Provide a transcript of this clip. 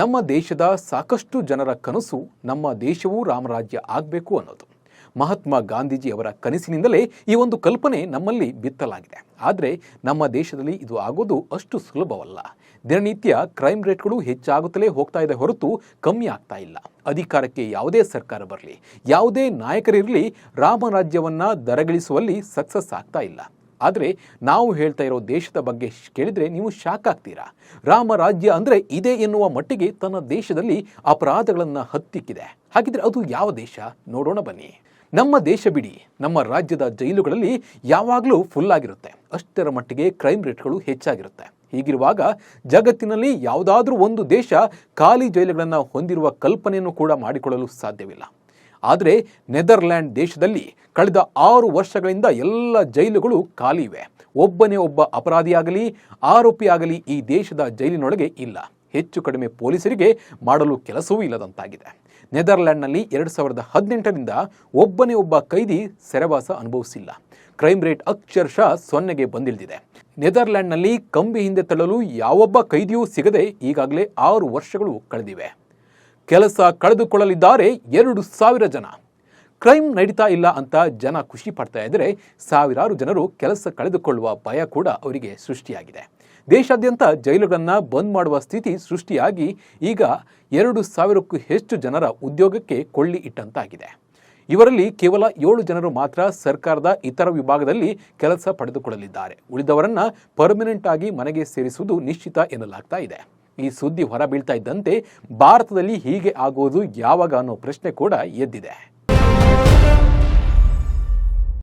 ನಮ್ಮ ದೇಶದ ಸಾಕಷ್ಟು ಜನರ ಕನಸು ನಮ್ಮ ದೇಶವೂ ರಾಮರಾಜ್ಯ ಆಗಬೇಕು ಅನ್ನೋದು. ಮಹಾತ್ಮ ಗಾಂಧೀಜಿ ಅವರ ಕನಸಿನಿಂದಲೇ ಈ ಒಂದು ಕಲ್ಪನೆ ನಮ್ಮಲ್ಲಿ ಬಿತ್ತಲಾಗಿದೆ. ಆದರೆ ನಮ್ಮ ದೇಶದಲ್ಲಿ ಇದು ಆಗೋದು ಅಷ್ಟು ಸುಲಭವಲ್ಲ. ದಿನನಿತ್ಯ ಕ್ರೈಮ್ ರೇಟ್ಗಳು ಹೆಚ್ಚಾಗುತ್ತಲೇ ಹೋಗ್ತಾ ಇದೆ ಹೊರತು ಕಮ್ಮಿ ಆಗ್ತಾ ಇಲ್ಲ. ಅಧಿಕಾರಕ್ಕೆ ಯಾವುದೇ ಸರ್ಕಾರ ಬರಲಿ, ಯಾವುದೇ ನಾಯಕರಿರಲಿ ರಾಮರಾಜ್ಯವನ್ನು ದರಗಿಳಿಸುವಲ್ಲಿ ಸಕ್ಸಸ್ ಆಗ್ತಾ ಇಲ್ಲ. ಆದರೆ ನಾವು ಹೇಳ್ತಾ ಇರೋ ದೇಶದ ಬಗ್ಗೆ ಕೇಳಿದರೆ ನೀವು ಶಾಕ್ ಆಗ್ತೀರಾ? ರಾಮರಾಜ್ಯ ಅಂದರೆ ಇದೆ ಎನ್ನುವ ಮಟ್ಟಿಗೆ ತನ್ನ ದೇಶದಲ್ಲಿ ಅಪರಾಧಗಳನ್ನು ಹತ್ತಿಕ್ಕಿದೆ. ಹಾಗಿದ್ರೆ ಅದು ಯಾವ ದೇಶ? ನೋಡೋಣ ಬನ್ನಿ. ನಮ್ಮ ದೇಶ ಬಿಡಿ. ನಮ್ಮ ರಾಜ್ಯದ ಜೈಲುಗಳಲ್ಲಿ ಯಾವಾಗಲೂ ಫುಲ್ ಆಗಿರುತ್ತೆ. ಅಷ್ಟರ ಮಟ್ಟಿಗೆ ಕ್ರೈಮ್ ರೇಟ್ಗಳು ಹೆಚ್ಚಾಗಿರುತ್ತೆ. ಹೀಗಿರುವಾಗ ಜಗತ್ತಿನಲ್ಲಿ ಯಾವುದಾದ್ರೂ ಒಂದು ದೇಶ ಖಾಲಿ ಜೈಲುಗಳನ್ನು ಹೊಂದಿರುವ ಕಲ್ಪನೆಯನ್ನು ಕೂಡ ಮಾಡಿಕೊಳ್ಳಲು ಸಾಧ್ಯವಿಲ್ಲ. ಆದರೆ ನೆದರ್ಲ್ಯಾಂಡ್ ದೇಶದಲ್ಲಿ ಕಳೆದ ಆರು ವರ್ಷಗಳಿಂದ ಎಲ್ಲ ಜೈಲುಗಳು ಖಾಲಿ ಇವೆ. ಒಬ್ಬನೇ ಒಬ್ಬ ಅಪರಾಧಿಯಾಗಲಿ ಆರೋಪಿಯಾಗಲಿ ಈ ದೇಶದ ಜೈಲಿನೊಳಗೆ ಇಲ್ಲ. ಹೆಚ್ಚು ಕಡಿಮೆ ಪೊಲೀಸರಿಗೆ ಮಾಡಲು ಕೆಲಸವೂ ಇಲ್ಲದಂತಾಗಿದೆ. ನೆದರ್ಲ್ಯಾಂಡ್ನಲ್ಲಿ ಎರಡು ಸಾವಿರದ ಹದಿನೆಂಟರಿಂದ ಒಬ್ಬನೇ ಒಬ್ಬ ಕೈದಿ ಸೆರೆವಾಸ ಅನುಭವಿಸಿಲ್ಲ. ಕ್ರೈಮ್ ರೇಟ್ ಅಕ್ಷರಶಃ ಸೊನ್ನೆಗೆ ಬಂದಿಳಿದಿದೆ. ನೆದರ್ಲ್ಯಾಂಡ್ನಲ್ಲಿ ಕಂಬಿ ಹಿಂದೆ ತಳ್ಳಲು ಯಾವೊಬ್ಬ ಕೈದಿಯೂ ಸಿಗದೆ ಈಗಾಗಲೇ ಆರು ವರ್ಷಗಳು ಕಳೆದಿವೆ. ಕೆಲಸ ಕಳೆದುಕೊಳ್ಳಲಿದ್ದಾರೆ ಎರಡು ಸಾವಿರ ಜನ. ಕ್ರೈಮ್ ನಡೀತಾ ಇಲ್ಲ ಅಂತ ಜನ ಖುಷಿ ಪಡ್ತಾ ಇದ್ದರೆ ಸಾವಿರಾರು ಜನರು ಕೆಲಸ ಕಳೆದುಕೊಳ್ಳುವ ಭಯ ಕೂಡ ಅವರಿಗೆ ಸೃಷ್ಟಿಯಾಗಿದೆ. ದೇಶಾದ್ಯಂತ ಜೈಲುಗಳನ್ನು ಬಂದ್ ಮಾಡುವ ಸ್ಥಿತಿ ಸೃಷ್ಟಿಯಾಗಿ ಈಗ ಎರಡು ಸಾವಿರಕ್ಕೂ ಹೆಚ್ಚು ಜನರ ಉದ್ಯೋಗಕ್ಕೆ ಕೊಳ್ಳಿ ಇಟ್ಟಂತಾಗಿದೆ. ಇವರಲ್ಲಿ ಕೇವಲ ಏಳು ಜನರು ಮಾತ್ರ ಸರ್ಕಾರದ ಇತರ ವಿಭಾಗದಲ್ಲಿ ಕೆಲಸ ಪಡೆದುಕೊಳ್ಳಲಿದ್ದಾರೆ. ಉಳಿದವರನ್ನ ಪರ್ಮನೆಂಟ್ ಆಗಿ ಮನೆಗೆ ಸೇರಿಸುವುದು ನಿಶ್ಚಿತ ಎನ್ನಲಾಗ್ತಾ ಇದೆ. ಈ ಸುದ್ದಿ ಹೊರಬೀಳ್ತಾ ಇದ್ದಂತೆ ಭಾರತದಲ್ಲಿ ಹೀಗೆ ಆಗುವುದು ಯಾವಾಗ ಅನ್ನೋ ಪ್ರಶ್ನೆ ಕೂಡ ಎದ್ದಿದೆ.